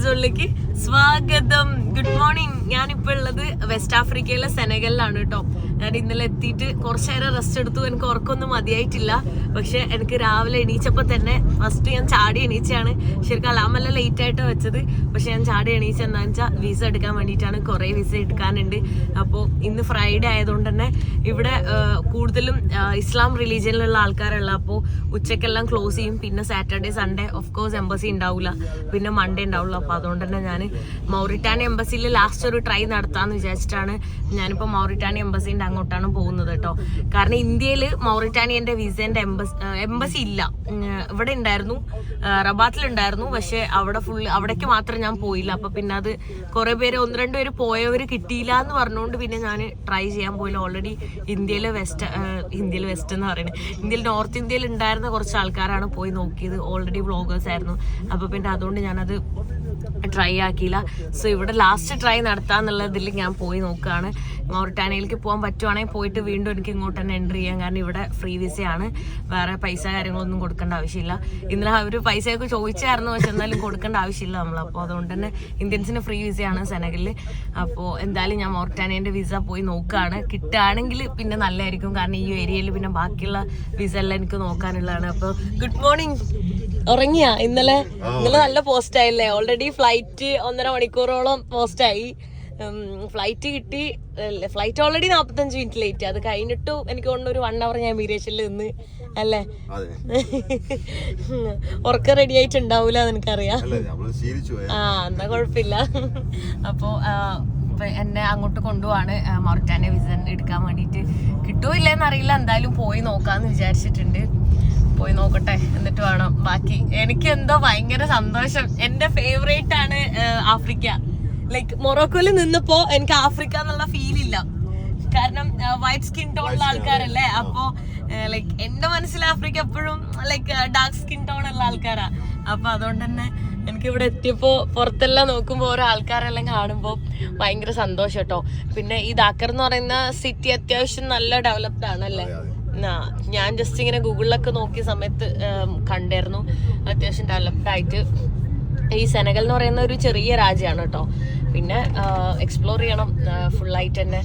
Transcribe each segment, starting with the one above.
എപ്പിസോഡിലേക്ക് സ്വാഗതം. Good morning ഞാനിപ്പോ ഉള്ളത് വെസ്റ്റ് ആഫ്രിക്കയിലെ സെനഗലിലാണ് കേട്ടോ ഞാൻ ഇന്നലെ എത്തിയിട്ട് കുറച്ചു നേരം റെസ്റ്റ് എടുത്തു. എനിക്ക് ഉറക്കമൊന്നും മതിയായിട്ടില്ല. പക്ഷെ എനിക്ക് രാവിലെ എണീച്ചപ്പോ തന്നെ ഫസ്റ്റ് ഞാൻ ചാടി എണീച്ചാണ് ശരിക്കും അലാമല്ല ലേറ്റ് ആയിട്ട് വെച്ചത്. പക്ഷെ ഞാൻ ചാടി എണീച്ച എന്താണെന്ന് വെച്ചാൽ വിസ എടുക്കാൻ വേണ്ടിയിട്ടാണ് കുറേ വിസ എടുക്കാനുണ്ട്. അപ്പോൾ ഇന്ന് ഫ്രൈഡേ ആയതുകൊണ്ട് തന്നെ ഇവിടെ കൂടുതലും ഇസ്ലാം റിലീജിയനിലുള്ള ആൾക്കാരുള്ള അപ്പോൾ ഉച്ചക്കെല്ലാം ക്ലോസ് ചെയ്യും. പിന്നെ Saturday Sunday of course embassy ഉണ്ടാവില്ല പിന്നെ മൺഡേ ഉണ്ടാവുള്ളൂ. അപ്പോൾ അതുകൊണ്ട് തന്നെ ഞാൻ മൗറിറ്റാൻ എംബസിയിൽ ലാസ്റ്റ് ഒരു ട്രൈ നടത്താന്ന് വിചാരിച്ചിട്ടാണ് ഞാനിപ്പോൾ മൗറിറ്റാനി എംബസിന്റെ അങ്ങോട്ടാണ് പോകുന്നത് കേട്ടോ കാരണം ഇന്ത്യയിൽ മൗറിറ്റാനിയന്റെ വിസേന്റെ എംബസ് എംബസി ഇല്ല. ഇവിടെ ഉണ്ടായിരുന്നു റബാത്തിലുണ്ടായിരുന്നു. പക്ഷേ അവിടെ ഫുൾ അവിടേക്ക് മാത്രം ഞാൻ പോയില്ല. അപ്പോൾ പിന്നെ അത് കുറേ പേര് ഒന്ന് രണ്ട് പേര് പോയവർ കിട്ടിയില്ല എന്ന് പറഞ്ഞുകൊണ്ട് പിന്നെ ഞാൻ ട്രൈ ചെയ്യാൻ പോയില്ല. ഓൾറെഡി ഇന്ത്യയിലെ വെസ്റ്റ് ഇന്ത്യയിൽ വെസ്റ്റ് എന്ന് പറയുന്നത് ഇന്ത്യയിൽ നോർത്ത് ഇന്ത്യയിൽ ഉണ്ടായിരുന്ന കുറച്ച് ആൾക്കാരാണ് പോയി നോക്കിയത്. ഓൾറെഡി വ്ളോഗേഴ്സ് ആയിരുന്നു. അപ്പോൾ പിന്നെ അതുകൊണ്ട് ഞാനത് ട്രൈ ആക്കിയില്ല. സോ ഇവിടെ ലാസ്റ്റ് ട്രൈ നടത്താന്നുള്ളതിൽ ഞാൻ പോയി നോക്കുകയാണ് മൗറിറ്റാനിയയിലേക്ക് പോകാൻ പറ്റുവാണെങ്കിൽ പോയിട്ട് വീണ്ടും എനിക്ക് ഇങ്ങോട്ട് തന്നെ എൻട്രി ചെയ്യാം കാരണം ഇവിടെ ഫ്രീ വിസയാണ് വേറെ പൈസ കാര്യങ്ങളൊന്നും കൊടുക്കേണ്ട ആവശ്യമില്ല. ഇന്നലെ അവർ പൈസയൊക്കെ ചോദിച്ചായിരുന്നു. പക്ഷെ എന്നാലും കൊടുക്കേണ്ട ആവശ്യമില്ല നമ്മൾ അപ്പോൾ അതുകൊണ്ട് തന്നെ ഇന്ത്യൻസിന് ഫ്രീ വിസയാണ് സെനഗലിൽ. അപ്പോൾ എന്തായാലും ഞാൻ മൗറിറ്റാനിയന്റെ വിസ പോയി നോക്കുകയാണ്. കിട്ടുകയാണെങ്കിൽ പിന്നെ നല്ലതായിരിക്കും. കാരണം ഈ ഏരിയയിൽ പിന്നെ ബാക്കിയുള്ള വിസ എല്ലാം എനിക്ക് നോക്കാനുള്ളതാണ്. അപ്പോൾ ഗുഡ് മോർണിംഗ് ഉറങ്ങിയാ? ഇന്നലെ ഇന്നലെ നല്ല പോസ്റ്റ് ആയില്ലേ? ഓൾറെഡി ഫ്ലൈറ്റ് ഒന്നര മണിക്കൂറോളം പോസ്റ്റ് ആയി. ഫ്ലൈറ്റ് കിട്ടി. ഫ്ലൈറ്റ് ഓൾറെഡി നാപ്പത്തഞ്ച് മിനിറ്റ് ലേറ്റ് അത് കഴിഞ്ഞിട്ട് എനിക്ക് തോന്നുന്നു ഒരു വൺ അവർ ഞാൻ മീരേഷനിൽ നിന്ന് അല്ലേ? ഉറക്കം റെഡി ആയിട്ടുണ്ടാവൂല എനിക്കറിയാം. ആ എന്നാ കുഴപ്പമില്ല. അപ്പോ എന്നെ അങ്ങോട്ട് കൊണ്ടുപോവാണ്. വിസൻ വിസ എടുക്കാൻ വേണ്ടിട്ട് കിട്ടുമോ ഇല്ലെന്ന് അറിയില്ല എന്തായാലും പോയി നോക്കാന്ന് വിചാരിച്ചിട്ടുണ്ട്. പോയി നോക്കട്ടെ. എന്നിട്ട് വേണം. ബാക്കി എനിക്ക് എന്തോ ഭയങ്കര സന്തോഷം. എന്റെ ഫേവറേറ്റ് ആണ് ആഫ്രിക്ക. ലൈക്ക് മൊറോക്കോയിൽ നിന്നപ്പോ എനിക്ക് ആഫ്രിക്ക എന്നുള്ള ഫീൽ ഇല്ല. കാരണം വൈറ്റ് സ്കിൻ ടോണുള്ള ആൾക്കാരല്ലേ? അപ്പോ ലൈക്ക് എന്റെ മനസ്സിൽ ആഫ്രിക്ക എപ്പോഴും ലൈക്ക് ഡാർക്ക് സ്കിൻ ടോൺ ഉള്ള ആൾക്കാരാ. അപ്പൊ അതുകൊണ്ട് തന്നെ എനിക്ക് ഇവിടെ എത്തിയപ്പോ പുറത്തെല്ലാം നോക്കുമ്പോ ഓരോ ആൾക്കാരെല്ലാം കാണുമ്പോ ഭയങ്കര സന്തോഷം കേട്ടോ പിന്നെ ഈ ദാക്കർ എന്ന് പറയുന്ന സിറ്റി അത്യാവശ്യം നല്ല ഡെവലപ്ഡ് ആണല്ലേ? ഞാൻ ജസ്റ്റ് ഇങ്ങനെ ഗൂഗിളിലൊക്കെ നോക്കിയ സമയത്ത് കണ്ടായിരുന്നു. അത്യാവശ്യം ഡെവലപ്ഡ് ആയിട്ട്. ഈ സെനഗൽ എന്ന് പറയുന്ന ഒരു ചെറിയ രാജ്യമാണ് കേട്ടോ. പിന്നെ എക്സ്പ്ലോർ ചെയ്യണം. ഫുള്ളായിട്ട് തന്നെ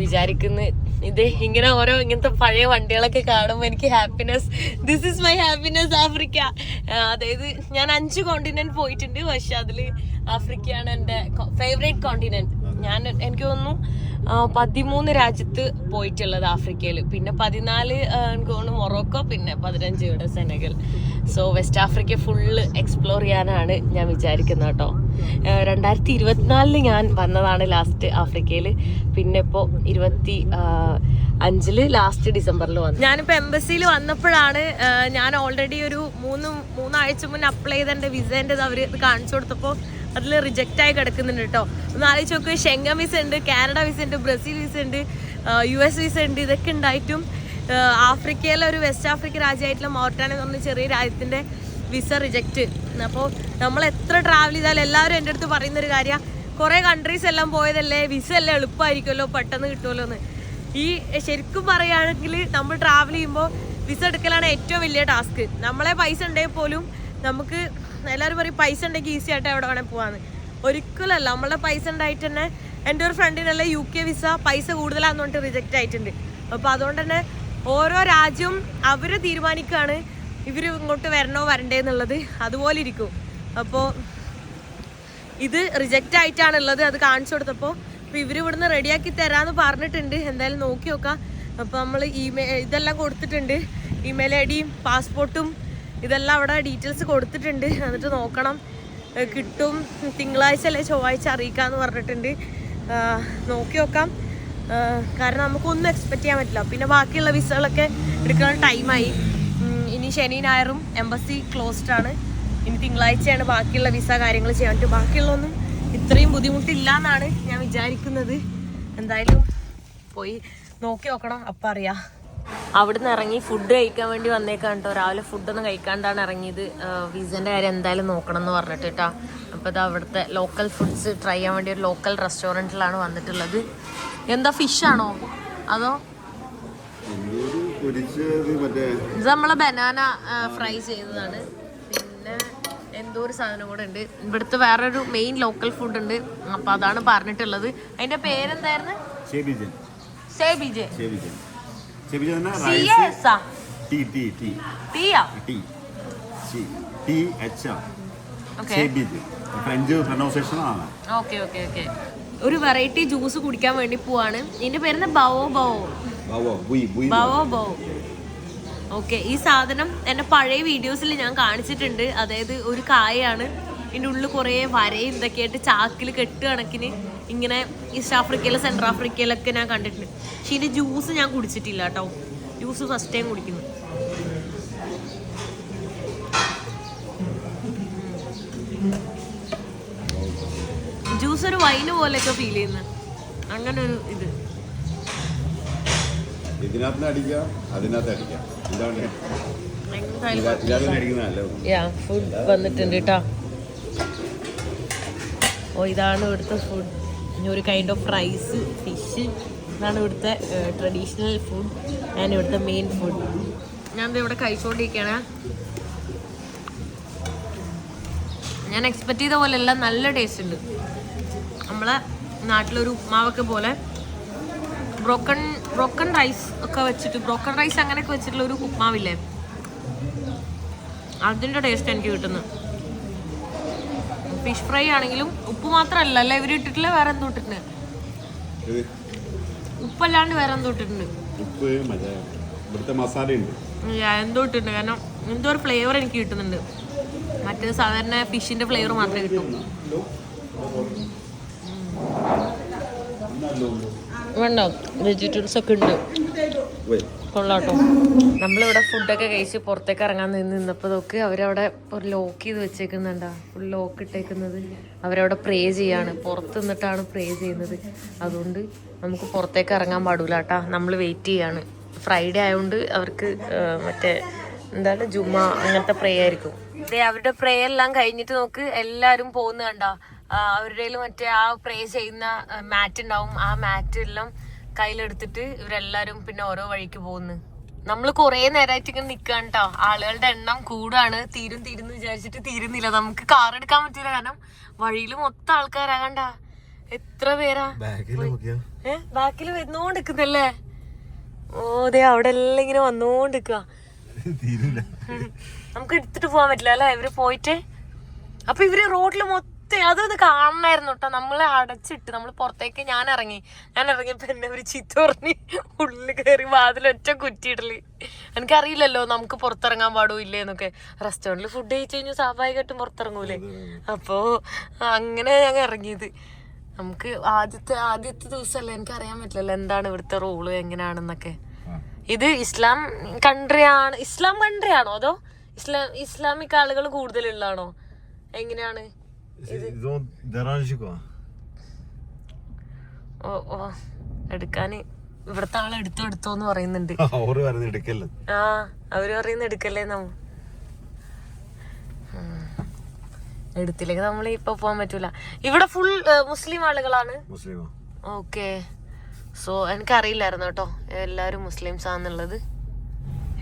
വിചാരിക്കുന്നു. ഇത് ഇങ്ങനെ ഓരോ ഇങ്ങനത്തെ പഴയ വണ്ടികളൊക്കെ കാണുമ്പോൾ എനിക്ക് happiness this is my happiness Africa. അതായത് ഞാൻ അഞ്ച് കോണ്ടിനെന്റ് പോയിട്ടുണ്ട്. പക്ഷെ അതിൽ ആഫ്രിക്കയാണ് എന്റെ ഫേവറേറ്റ് കോണ്ടിനെന്റ് ഞാൻ എനിക്ക് തോന്നുന്നു പതിമൂന്ന് രാജ്യത്ത് പോയിട്ടുള്ളത് ആഫ്രിക്കയിൽ പിന്നെ പതിനാല് ആ, എനിക്ക് മൊറോക്കോ പിന്നെ പതിനഞ്ച് ഇവിടെ Senegal. So West Africa full explore ചെയ്യാനാണ് ഞാൻ വിചാരിക്കുന്നത് കേട്ടോ. രണ്ടായിരത്തി ഇരുപത്തിനാലിൽ ഞാൻ വന്നതാണ് ലാസ്റ്റ് ആഫ്രിക്കയിൽ പിന്നെ ഇപ്പോൾ ഇരുപത്തി അഞ്ചിൽ ലാസ്റ്റ് ഡിസംബറിൽ വന്നു. ഞാനിപ്പോൾ എംബസിയിൽ വന്നപ്പോഴാണ് ഞാൻ ഓൾറെഡി ഒരു മൂന്ന് മൂന്നാഴ്ച മുന്നേ അപ്ലൈ ചെയ്ത എന്റെ വിസേന്റെ അവർ കാണിച്ചു കൊടുത്തപ്പോൾ അതിൽ റിജക്റ്റ് ആയി കിടക്കുന്നുണ്ട് കേട്ടോ ഒന്ന് ആലോചിച്ച് നോക്ക് ഷെങ്ക വിസ ഉണ്ട് കാനഡ വിസ ഉണ്ട് ബ്രസീൽ വിസ ഉണ്ട് യു എസ് വിസ ഉണ്ട് ഇതൊക്കെ ഉണ്ടായിട്ടും ആഫ്രിക്കയിലെ ഒരു വെസ്റ്റ് ആഫ്രിക്ക രാജ്യമായിട്ടുള്ള മോർട്ടാൻ എന്ന് പറഞ്ഞ ചെറിയ രാജ്യത്തിന്റെ വിസ റിജക്റ്റ് അപ്പോൾ നമ്മൾ എത്ര ട്രാവൽ ചെയ്താലും എല്ലാവരും എന്റെ അടുത്ത് പറയുന്നൊരു കാര്യമാണ് കാര്യം കുറേ കൺട്രീസ് എല്ലാം പോയതല്ലേ വിസ എല്ലാം എളുപ്പമായിരിക്കുമല്ലോ പെട്ടെന്ന് കിട്ടുമല്ലോ എന്ന്. ഈ ശരിക്കും പറയുകയാണെങ്കിൽ നമ്മൾ ട്രാവൽ ചെയ്യുമ്പോൾ വിസ എടുക്കലാണ് ഏറ്റവും വലിയ ടാസ്ക് നമ്മളെ പൈസ ഉണ്ടെങ്കിൽ പോലും നമുക്ക് എല്ലാവരും പറയും പൈസ ഉണ്ടെങ്കിൽ ഈസി ആയിട്ട് എവിടെ വേണേൽ പോകാന്ന് ഒരിക്കലല്ല നമ്മളുടെ പൈസ ഉണ്ടായിട്ട് തന്നെ എന്റെ ഒരു ഫ്രണ്ടിനല്ല യു കെ വിസ പൈസ കൂടുതലാന്ന് പറഞ്ഞിട്ട് റിജക്റ്റ് ആയിട്ടുണ്ട്. അപ്പോൾ അതുകൊണ്ട് തന്നെ ഓരോ രാജ്യവും അവർ തീരുമാനിക്കുകയാണ് ഇവർ ഇങ്ങോട്ട് വരണോ വരണ്ടേ എന്നുള്ളത് അതുപോലെ ഇരിക്കും. അപ്പോൾ ഇത് റിജക്റ്റ് ആയിട്ടാണുള്ളത് അത് കാണിച്ചു കൊടുത്തപ്പോൾ അപ്പോൾ ഇവർ ഇവിടുന്ന് റെഡിയാക്കി തരാമെന്ന് പറഞ്ഞിട്ടുണ്ട്. എന്തായാലും നോക്കി നോക്കാം. അപ്പോൾ നമ്മൾ ഇമെയിൽ ഇതെല്ലാം കൊടുത്തിട്ടുണ്ട്. ഇമെയിൽ ഐ ഡിയും പാസ്പോർട്ടും ഇതെല്ലാം അവിടെ ഡീറ്റെയിൽസ് കൊടുത്തിട്ടുണ്ട്. എന്നിട്ട് നോക്കണം. കിട്ടും. തിങ്കളാഴ്ച അല്ലെ ചൊവ്വാഴ്ച അറിയിക്കാമെന്ന് പറഞ്ഞിട്ടുണ്ട്. നോക്കി നോക്കാം. കാരണം നമുക്കൊന്നും എക്സ്പെക്ട് ചെയ്യാൻ പറ്റില്ല. പിന്നെ ബാക്കിയുള്ള വിസകളൊക്കെ എടുക്കാൻ ടൈമായി ഇനി ശനി ഞായറും എംബസി ക്ലോസ്ഡ് ആണ്. ഇനി തിങ്കളാഴ്ചയാണ് ബാക്കിയുള്ള വിസ കാര്യങ്ങൾ ചെയ്യാൻ പറ്റും ബാക്കിയുള്ളതൊന്നും ഇത്രയും ബുദ്ധിമുട്ടില്ല എന്നാണ് ഞാൻ വിചാരിക്കുന്നത്. എന്തായാലും പോയി നോക്കി നോക്കണം. അപ്പം അറിയാം. അവിടുന്ന് ഇറങ്ങി ഫുഡ് കഴിക്കാൻ വേണ്ടി വന്നേക്കാണ് കേട്ടോ. രാവിലെ ഫുഡൊന്നും കഴിക്കാണ്ടാണ് ഇറങ്ങിയത്. വിസന്റെ കാര്യം എന്തായാലും നോക്കണം എന്ന് പറഞ്ഞിട്ട് കേട്ടോ. അപ്പോൾ ഇത് അവിടുത്തെ ലോക്കൽ ഫുഡ്സ് ട്രൈ ചെയ്യാൻ വേണ്ടി ഒരു ലോക്കൽ റെസ്റ്റോറന്റിലാണ് വന്നിട്ടുള്ളത്. എന്താ ഫിഷ് ആണോ? അതോ? ഇത് നമ്മളെ ബനാന ഫ്രൈ ചെയ്തതാണ്. പിന്നെ എന്തോ ഒരു സാധനം കൂടെ ഉണ്ട്. ഇവിടുത്തെ വേറൊരു മെയിൻ ലോക്കൽ ഫുഡ് ഉണ്ട്. അപ്പൊ അതാണ് പറഞ്ഞിട്ടുള്ളത്. അതിന്റെ പേരെന്തായിരുന്നു? Ceviche. സേബിജെ T T T C T H okay ceviche. French pronunciation ആണ്. ഓക്കെ ഓക്കെ ഓക്കെ ഒരു വെറൈറ്റി ജ്യൂസ് കുടിക്കാൻ വേണ്ടി പോവാണ്. ഇതിന്റെ പേര് ബവോ ബവോ ബാവോ ബവോ ബവോ ഓക്കെ ഈ സാധനം എന്റെ പഴയ വീഡിയോസിൽ ഞാൻ കാണിച്ചിട്ടുണ്ട്. അതായത് ഒരു കായയാണ്. ഇതിന്റെ ഉള്ളിൽ കുറേ വരയും ഇതൊക്കെ ആയിട്ട് ചാക്കിൽ കെട്ട് കണക്കിന് ഇങ്ങനെ ഈസ്റ്റ് ആഫ്രിക്കയിലും സെൻട്രൽ ആഫ്രിക്കയിലൊക്കെ ഞാൻ കണ്ടിട്ടുണ്ട്. പക്ഷെ ഇതിന്റെ ജ്യൂസ് ഞാൻ കുടിച്ചിട്ടില്ല കേട്ടോ. ജ്യൂസ് ഫസ്റ്റ് ടൈം കുടിക്കുന്നു. ജ്യൂസ് ഒരു വൈന് പോലെയൊക്കെ ഫീൽ ചെയ്യുന്നു. അങ്ങനെ ഒരു ഇത്. ഇതിനകത്ത് അടിക്കാം അതിനകത്ത് അടിക്കാം. ഫുഡ് വന്നിട്ടുണ്ട് കേട്ടോ ഓ ഇതാണ് ഇവിടുത്തെ ഫുഡ് ഇനി ഒരു കൈൻഡ് ഓഫ് റൈസ് ഫിഷ് ഇതാണ് ഇവിടുത്തെ ട്രഡീഷണൽ ഫുഡ് ആൻഡ് ഇവിടുത്തെ മെയിൻ ഫുഡ് ഞാൻ ഇവിടെ കഴിച്ചുകൊണ്ടിരിക്കുകയാണ് ഞാൻ എക്സ്പെക്ട് ചെയ്ത പോലെ എല്ലാം നല്ല ടേസ്റ്റ് ഉണ്ട്. നമ്മളെ നാട്ടിലൊരു ഉപ്മാവൊക്കെ പോലെ ബ്രോക്കൺ ബ്രോക്കൺ റൈസ് ഒക്കെ വെച്ചിട്ട് ബ്രോക്കൺ റൈസ് അങ്ങനെയൊക്കെ വെച്ചിട്ടുള്ള ഒരു ഉപ്മാവില്ലേ? അതിന്റെ ടേസ്റ്റ് എനിക്ക് കിട്ടുന്നു. ഫിഷ് ഫ്രൈ ആണെങ്കിലും ഉപ്പ് മാത്രമല്ല അല്ല ഇവർ ഇട്ടിട്ടില്ല വേറെ എന്തോ ഇട്ടിട്ടുണ്ട്. ഉപ്പല്ലാണ്ട് വേറെ എന്തോ ഇട്ടിട്ടുണ്ട്. ഉപ്പ് മറ്റേ ഇവിടുത്തെ മസാല ഉണ്ട്. എന്തോ ഇട്ടിട്ടുണ്ട്. കാരണം എന്തോ ഒരു ഫ്ലേവർ എനിക്ക് കിട്ടുന്നുണ്ട്. മറ്റേത് സാധാരണ ഫിഷിന്റെ ഫ്ലേവർ മാത്രമേ കിട്ടൂ. വേണ്ട വെജിറ്റബിൾസ് ഒക്കെ ഉണ്ട്. കൊള്ളാട്ടോ. നമ്മളിവിടെ ഫുഡൊക്കെ കഴിച്ച് പുറത്തേക്ക് ഇറങ്ങാൻ നിന്ന് നിന്നപ്പോൾ നോക്ക് അവരവിടെ ഒരു ലോക്ക് ചെയ്ത് വെച്ചേക്കുന്നുണ്ടാ. ഫുൾ ലോക്ക് ഇട്ടേക്കുന്നത്. അവരവിടെ പ്രേ ചെയ്യാണ്. പുറത്ത് നിന്നിട്ടാണ് പ്രേ ചെയ്യുന്നത്. അതുകൊണ്ട് നമുക്ക് പുറത്തേക്ക് ഇറങ്ങാൻ പാടില്ല കേട്ടാ. നമ്മൾ വെയിറ്റ് ചെയ്യാണ്. ഫ്രൈഡേ ആയതുകൊണ്ട് അവർക്ക് മറ്റേ എന്താണ് ജുമ അങ്ങനത്തെ പ്രേ ആയിരിക്കും. അതെ അവരുടെ പ്രേ എല്ലാം കഴിഞ്ഞിട്ട് നോക്ക് എല്ലാരും പോകുന്ന കണ്ടോ അവരുടെ മറ്റേ ആ പ്രേ ചെയ്യുന്ന മാറ്റ് ഉണ്ടാവും. ആ മാറ്റ് എല്ലാം കയ്യിലെടുത്തിട്ട് ഇവരെല്ലാരും പിന്നെ ഓരോ വഴിക്ക് പോകുന്നു. നമ്മൾ കുറേ നേരമായിട്ട് ഇങ്ങനെ നിൽക്കാൻ കേട്ടോ ആളുകളുടെ എണ്ണം കൂടാണ്. തീരും തീരും വിചാരിച്ചിട്ട് തീരുന്നില്ല. നമുക്ക് കാർ എടുക്കാൻ പറ്റില്ല കാരണം വഴിയിൽ മൊത്തം ആൾക്കാരാകണ്ട എത്ര പേരാ? ഏ? ബാക്കിൽ വന്നോണ്ടിരിക്കുന്നല്ലേ ഓ ദേ അവിടെ എല്ലാം ഇങ്ങനെ വന്നോണ്ടിരിക്കുക തീരില്ല നമുക്ക് എടുത്തിട്ട് പോകാൻ പറ്റില്ല അല്ലെ? ഇവർ പോയിട്ട്? അപ്പൊ ഇവർ റോഡിൽ മൊത്തം അതൊന്ന് കാണണമായിരുന്നു കേട്ടോ നമ്മളെ അടച്ചിട്ട് നമ്മൾ പുറത്തേക്ക് ഞാൻ ഇറങ്ങി. ഞാൻ ഇറങ്ങിയപ്പോ എന്നെ ഒരു ചീത്ത പറഞ്ഞ് ഉള്ളിൽ കയറി വാതിലൊറ്റ കുറ്റിയിടൽ. എനിക്കറിയില്ലല്ലോ നമുക്ക് പുറത്തിറങ്ങാൻ പാടില്ലേ എന്നൊക്കെ. റെസ്റ്റോറന്റിൽ ഫുഡ് കഴിച്ചു കഴിഞ്ഞാൽ സ്വാഭാവികമായിട്ടും പുറത്തിറങ്ങൂലേ? അപ്പോ അങ്ങനെ ഞങ്ങൾ ഇറങ്ങിയത്. നമുക്ക് ആദ്യത്തെ ആദ്യത്തെ ദിവസമല്ലേ എനിക്ക് അറിയാൻ പറ്റില്ലല്ലോ എന്താണ് ഇവിടുത്തെ റൂൾ എങ്ങനെയാണെന്നൊക്കെ ഇത് ഇസ്ലാം കൺട്രി ആണ്. ഇസ്ലാം കൺട്രി ആണോ അതോ ഇസ്ലാം ഇസ്ലാമിക് ആളുകൾ കൂടുതലുള്ളതാണോ? എങ്ങനെയാണ്? ഓ ഓ എടുക്കാന് ഇവിടത്തെ ആളെ എടുത്തോ എടുത്തോ എന്ന് പറയുന്നുണ്ട്. ആ അവർ പറയുന്ന എടുക്കല്ലേ നമ്മ. എടുത്തില്ലെങ്കിൽ നമ്മൾ ഇപ്പൊ പോകാൻ പറ്റൂല. ഇവിടെ ഫുൾ മുസ്ലിം ആളുകളാണ്? ഓക്കെ സോ എനിക്കറിയില്ലായിരുന്നു കേട്ടോ. എല്ലാരും മുസ്ലിംസ് ആണെന്നുള്ളത്.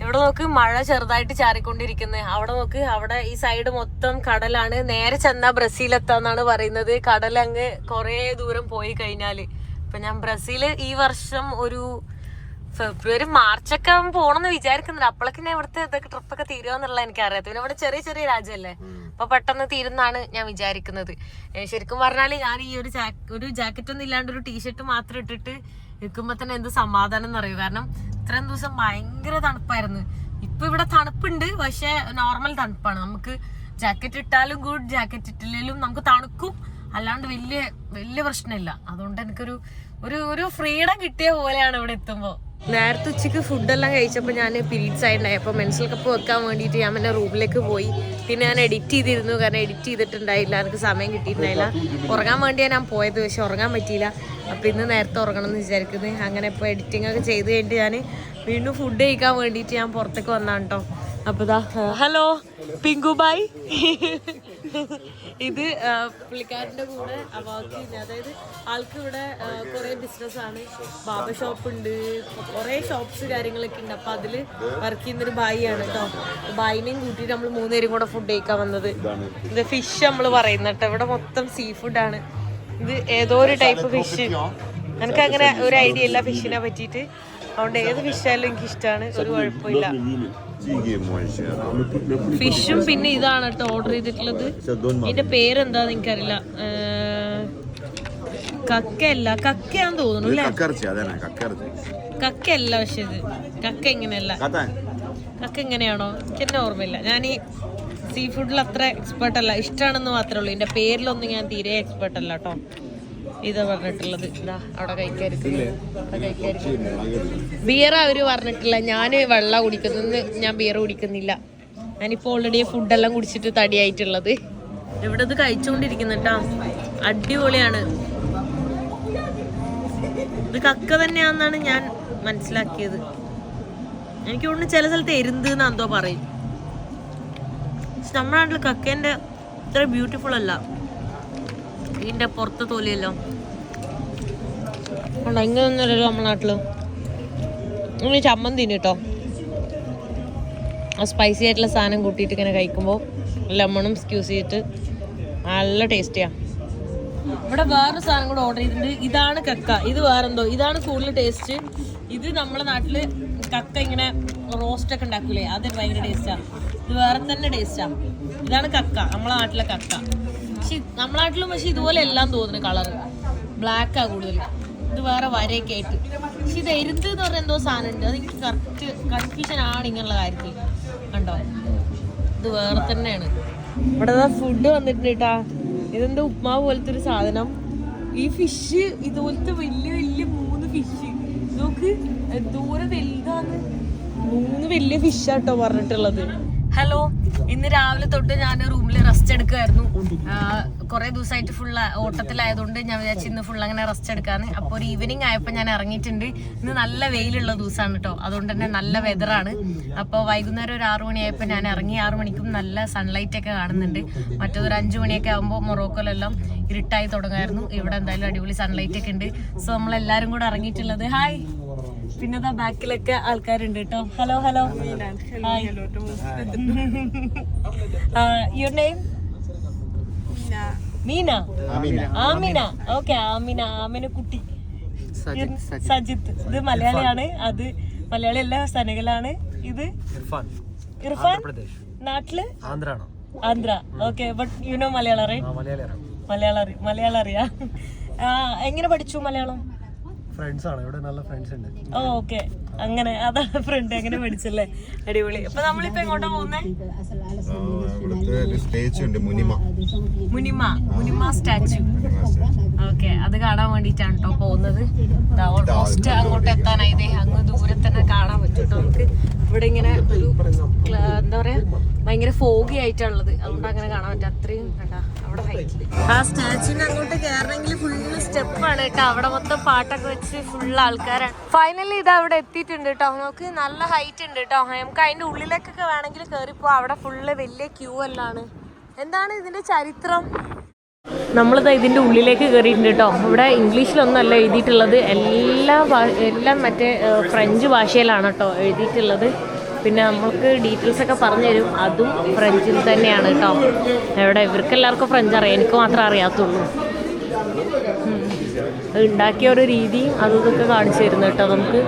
ഇവിടെ നോക്ക് മഴ ചെറുതായിട്ട് ചാറിക്കൊണ്ടിരിക്കുന്നത് അവിടെ നോക്ക് അവിടെ ഈ സൈഡ് മൊത്തം കടലാണ്. നേരെ ചെന്നാ ബ്രസീൽ എത്താന്നാണ് പറയുന്നത്. കടൽ അങ്ങ് കുറേ ദൂരം പോയി കഴിഞ്ഞാൽ. ഇപ്പൊ ഞാൻ ബ്രസീൽ ഈ വർഷം ഒരു ഫെബ്രുവരി മാർച്ച് മാർച്ചൊക്കെ പോണെന്ന് വിചാരിക്കുന്നുണ്ട്. അപ്പോഴൊക്കെ ഞാൻ ഇവിടുത്തെ ഇതൊക്കെ ട്രിപ്പൊക്കെ തീരുമെന്നുള്ള എനിക്ക് അറിയാത്ത പിന്നെ ഇവിടെ ചെറിയ ചെറിയ രാജ്യമല്ലേ അപ്പൊ പെട്ടെന്ന് തീരുന്നാണ് ഞാൻ വിചാരിക്കുന്നത്. ശരിക്കും പറഞ്ഞാൽ ഞാൻ ഈ ഒരു ഒരു ജാക്കറ്റ് ഒന്നും ഇല്ലാണ്ട് ഒരു ടീഷർട്ട് മാത്രം ഇട്ടിട്ട് നിൽക്കുമ്പോ തന്നെ എന്ത് സമാധാനം എന്നറിയൂ കാരണം ഇത്രയും ദിവസം ഭയങ്കര തണുപ്പായിരുന്നു. ഇപ്പൊ ഇവിടെ തണുപ്പുണ്ട് പക്ഷെ നോർമൽ തണുപ്പാണ്. നമുക്ക് ജാക്കറ്റ് ഇട്ടാലും ഗുഡ് ജാക്കറ്റ് ഇട്ടില്ലെങ്കിലും നമുക്ക് തണുക്കും. അല്ലാണ്ട് വലിയ വലിയ പ്രശ്നമില്ല. അതുകൊണ്ട് എനിക്കൊരു ഒരു ഒരു ഫ്രീഡം കിട്ടിയ പോലെയാണ് ഇവിടെ എത്തുമ്പോ. നേരത്തെ ഉച്ചയ്ക്ക് ഫുഡെല്ലാം കഴിച്ചപ്പോൾ ഞാൻ പീരീഡ്സ് ആയിട്ടുണ്ടായി അപ്പോൾ മെൻസൽ കപ്പ് വെക്കാൻ വേണ്ടിയിട്ട് ഞാൻ എന്റെ റൂമിലേക്ക് പോയി. പിന്നെ ഞാൻ എഡിറ്റ് ചെയ്തിരുന്നു. കാരണം എഡിറ്റ് ചെയ്തിട്ടുണ്ടായില്ല. എനിക്ക് സമയം കിട്ടിയിട്ടുണ്ടായില്ല. ഉറങ്ങാൻ വേണ്ടിയാണ് ഞാൻ പോയത് പക്ഷെ ഉറങ്ങാൻ പറ്റിയില്ല. അപ്പോൾ ഇന്ന് നേരത്തെ ഉറങ്ങണം എന്ന് വിചാരിക്കുന്നത് അങ്ങനെ ഇപ്പോൾ എഡിറ്റിംഗ് ഒക്കെ ചെയ്ത് കഴിഞ്ഞിട്ട് ഞാൻ വീണ്ടും ഫുഡ് കഴിക്കാൻ വേണ്ടിയിട്ട് ഞാൻ പുറത്തേക്ക് വന്നാണ് കേട്ടോ അപ്പോൾ ഇതാ ഹലോ പിങ്കു ബായ് ഇത് പുള്ളിക്കാരന്റെ കൂടെ വർക്ക് അതായത് ആൾക്ക് ഇവിടെ കുറേ ബിസിനസ്സാണ് ബാബ ഷോപ്പ് ഉണ്ട്. കുറേ ഷോപ്സ് കാര്യങ്ങളൊക്കെ ഉണ്ട്. അപ്പോൾ അതിൽ വർക്ക് ചെയ്യുന്നൊരു ബായിയാണ് കേട്ടോ ബായിനെയും കൂട്ടിയിട്ട് നമ്മൾ മൂന്നുപേരും കൂടെ ഫുഡ് കഴിക്കാൻ വന്നത്. ഇത് ഫിഷ് നമ്മൾ പറയുന്നത് കേട്ടോ ഇവിടെ മൊത്തം സീ ഫുഡാണ് ഇത് ഏതോ ഒരു ടൈപ്പ് ഫിഷ് എനിക്ക് അങ്ങനെ ഒരു ഐഡിയ ഇല്ല ഫിഷിനെ പറ്റിയിട്ട്. അതുകൊണ്ട് ഏത് ഫിഷായാലും എനിക്ക് ഇഷ്ടമാണ് ഒരു കുഴപ്പമില്ല. ഫിഷും പിന്നെ ഇതാണ് കേട്ടോ ഓർഡർ ചെയ്തിട്ടുള്ളത്. ഇതിന്റെ പേരെന്താന്ന് എനിക്കറിയില്ല. കക്കയല്ല. കക്കയാന്ന് തോന്നുന്നു കക്കയല്ല പക്ഷെ ഇത്. കക്ക ഇങ്ങനെയല്ല. കക്ക. എങ്ങനെയാണോ എനിക്ക് എന്നെ ഓർമ്മയില്ല. ഞാൻ ഈ സീ ഫുഡിൽ അത്ര എക്സ്പേർട്ട് അല്ല. ഇഷ്ടമാണെന്ന് മാത്രമേ ഉള്ളൂ. ഇതിന്റെ പേരിലൊന്നും ഞാൻ തീരെ എക്സ്പേർട്ട് അല്ല കേട്ടോ. ഇതാ പറഞ്ഞിട്ടുള്ളത്. ഇതാ അവിടെ കഴിക്കാതിരിക്കും ബിയർ അവർ പറഞ്ഞിട്ടില്ല. ഞാൻ വെള്ളം കുടിക്കുന്നത് ഞാൻ ബിയർ കുടിക്കുന്നില്ല. ഞാനിപ്പോ ഓൾറെഡി ഫുഡെല്ലാം കുടിച്ചിട്ട് തടിയായിട്ടുള്ളത്. ഇവിടെ ഇത് കഴിച്ചുകൊണ്ടിരിക്കുന്നുട്ടാ അടിപൊളിയാണ്. ഇത് കക്ക തന്നെയാണെന്നാണ് ഞാൻ മനസ്സിലാക്കിയത്. എനിക്ക് തോന്നുന്നു ചില സ്ഥലത്ത് എരുന്ത് എന്ന് എന്തോ പറയും. നമ്മുടെ നാട്ടിൽ കക്കേന്റെ ഇത്ര ബ്യൂട്ടിഫുൾ അല്ല. ഇതിന്റെ പുറത്തെ തോലിയല്ലോ. കണ്ടോ ഇങ്ങനൊന്നുമല്ലല്ലോ നമ്മുടെ നാട്ടിൽ ഇങ്ങനെ ചമ്മന്തി കേട്ടോ ആ സ്പൈസി ആയിട്ടുള്ള സാധനം കൂട്ടിയിട്ട് ഇങ്ങനെ കഴിക്കുമ്പോൾ ലെമണും സ്ക്യൂസ് ചെയ്തിട്ട് നല്ല ടേസ്റ്റിയാ ഇവിടെ വേറൊരു സാധനം കൂടെ ഓർഡർ ചെയ്തിട്ടുണ്ട്. ഇതാണ് കക്ക. ഇത് വേറെന്തോ? ഇതാണ് കൂടുതൽ ടേസ്റ്റ് ഇത് നമ്മുടെ നാട്ടിൽ കക്ക ഇങ്ങനെ റോസ്റ്റ് ഒക്കെ ഉണ്ടാക്കൂലേ? അത് ഭയങ്കര ടേസ്റ്റാ ഇത് വേറെ തന്നെ ടേസ്റ്റാ ഇതാണ് കക്ക നമ്മളെ നാട്ടിലെ കക്ക. പക്ഷെ നമ്മളെ നാട്ടിലും പക്ഷെ ഇതുപോലെ എല്ലാം തോന്നുന്നു കളറ് ബ്ലാക്കാ കൂടുതൽ ഇത് വേറെ വരയൊക്കെ ആയിട്ട്. പക്ഷെ ഇത് എരുത് എന്ന് പറഞ്ഞ എന്തോ സാധനം ഉണ്ട്. അത് എനിക്ക് കറക്റ്റ് കൺഫ്യൂഷൻ ആണ് ഇങ്ങനെയുള്ള കാര്യത്തിൽ. കണ്ടോ? ഇത് വേറെ തന്നെയാണ്. ഇവിടെ ഫുഡ് വന്നിട്ടുണ്ട് കേട്ടാ ഇതെന്താ ഉപ്മാവ് പോലത്തെ ഒരു സാധനം? ഈ ഫിഷ് ഇതുപോലത്തെ വലിയ വലിയ മൂന്ന് ഫിഷ് നോക്ക് ദൂരെ വലുതാന്ന് മൂന്ന് വലിയ ഫിഷ് ആട്ടോ പറഞ്ഞിട്ടുള്ളത്. ഹലോ ഇന്ന് രാവിലെ തൊട്ട് ഞാൻ റൂമിൽ റെസ്റ്റ് എടുക്കുമായിരുന്നു കുറെ ദിവസമായിട്ട് ഫുൾ ഓട്ടത്തിലായതുകൊണ്ട് ഞാൻ വിചാരിച്ചു ഇന്ന് ഫുൾ അങ്ങനെ റെസ്റ്റ് എടുക്കാന്ന്. അപ്പോൾ ഒരു ഈവനിങ് ആയപ്പോൾ ഞാൻ ഇറങ്ങിയിട്ടുണ്ട്. ഇന്ന് നല്ല വെയിലുള്ള ദിവസമാണ് കേട്ടോ അതുകൊണ്ട് തന്നെ നല്ല വെതറാണ് അപ്പോൾ വൈകുന്നേരം ഒരു ആറു മണിയായപ്പോൾ ഞാൻ ഇറങ്ങി ആറു മണിക്കും നല്ല സൺലൈറ്റ് ഒക്കെ കാണുന്നുണ്ട്. മറ്റൊരു അഞ്ചു മണിയൊക്കെ ആകുമ്പോൾ മൊറോക്കോലെല്ലാം ഇരുട്ടായി തുടങ്ങായിരുന്നു ഇവിടെ എന്തായാലും അടിപൊളി സൺലൈറ്റ് ഒക്കെ ഉണ്ട്. സോ നമ്മളെല്ലാരും കൂടെ ഇറങ്ങിയിട്ടുള്ളത്. ഹായ് പിന്നെ ദാ ബാക്കിലൊക്കെ ആൾക്കാരുണ്ട് കേട്ടോ. Hello hello your name Meena Amina okay Amina Amina കുട്ടി. സജിത്ത് ഇത് മലയാളിയാണ്. അത് മലയാളി അല്ല സനകലാണ് ഇത് ഇർഫാൻ. ഇർഫാൻ? പ്രദേശ് നാട്ടിൽ? ആന്ധ്രാണോ Andhra. Okay but you know Malayali അറിയാം. മലയാളം അറിയാം. മലയാളം അറിയാ. എങ്ങനെ പഠിച്ചു മലയാളം? ഫ്രണ്ട്സ് ആണ്. ഇവിടെ നല്ല ഫ്രണ്ട്സ് ഉണ്ട്. ഓക്കെ. അങ്ങനെ അതാണ് ഫ്രണ്ട് അങ്ങനെ പഠിച്ചല്ലേ അടിപൊളി. അപ്പൊ നമ്മളിപ്പോ എങ്ങോട്ടാ പോകുന്നേ? ഇവിടുത്തെ ഒരു സ്റ്റേജ് ഉണ്ട് മുനിമ. മുനിമ മുനിമ സ്റ്റാച്ചു ഓക്കെ. അത് കാണാൻ വേണ്ടിട്ടാണ് കേട്ടോ പോകുന്നത്. ഓൾമോസ്റ്റ് അങ്ങോട്ട് എത്താനായി. അങ്ങ് ദൂരെ തന്നെ കാണാൻ പറ്റും നമുക്ക്. ഇവിടെ ഇങ്ങനെ ഒരു എന്താ പറയാ? ഭയങ്കര ഫോഗി ആയിട്ടുള്ളത് അതുകൊണ്ട് അങ്ങനെ കാണാൻ പറ്റും അത്രയും കണ്ട അവിടെ ആ സ്റ്റാച്ചുവിന് അങ്ങോട്ട് കയറണമെങ്കിൽ ഫുള്ള് സ്റ്റെപ്പാണ് കേട്ടോ. അവിടെ മൊത്തം പാട്ടൊക്കെ വെച്ച് ഫുള്ള് ആൾക്കാരാണ് ഫൈനലി ഇത് അവിടെ എത്തിയിട്ടുണ്ട് കേട്ടോ. നമുക്ക് നല്ല ഹൈറ്റ് ഉണ്ട് കേട്ടോ. നമുക്ക് അതിന്റെ ഉള്ളിലേക്കൊക്കെ വേണമെങ്കിൽ കയറിപ്പോ അവിടെ ഫുള്ള് വലിയ ക്യൂ എല്ലാണ് എന്താണ് ഇതിന്റെ ചരിത്രം? നമ്മളിത് ഇതിന്റെ ഉള്ളിലേക്ക് കയറിയിട്ടുണ്ട് കേട്ടോ. ഇവിടെ ഇംഗ്ലീഷിലൊന്നും അല്ല എഴുതിയിട്ടുള്ളത്. എല്ലാ എല്ലാം മറ്റേ ഫ്രഞ്ച് ഭാഷയിലാണ് കേട്ടോ എഴുതിയിട്ടുള്ളത്. പിന്നെ നമ്മൾക്ക് ഡീറ്റെയിൽസ് ഒക്കെ പറഞ്ഞു തരും. അതും ഫ്രഞ്ചിൽ തന്നെയാണ് കേട്ടോ. ഇവിടെ ഇവർക്ക് എല്ലാവർക്കും ഫ്രഞ്ച് അറിയാം. എനിക്ക് മാത്രമേ അറിയാത്തുള്ളൂ. ഉണ്ടാക്കിയ ഒരു രീതിയും അതും ഇതൊക്കെ കാണിച്ചു തരുന്നു കേട്ടോ നമുക്ക്.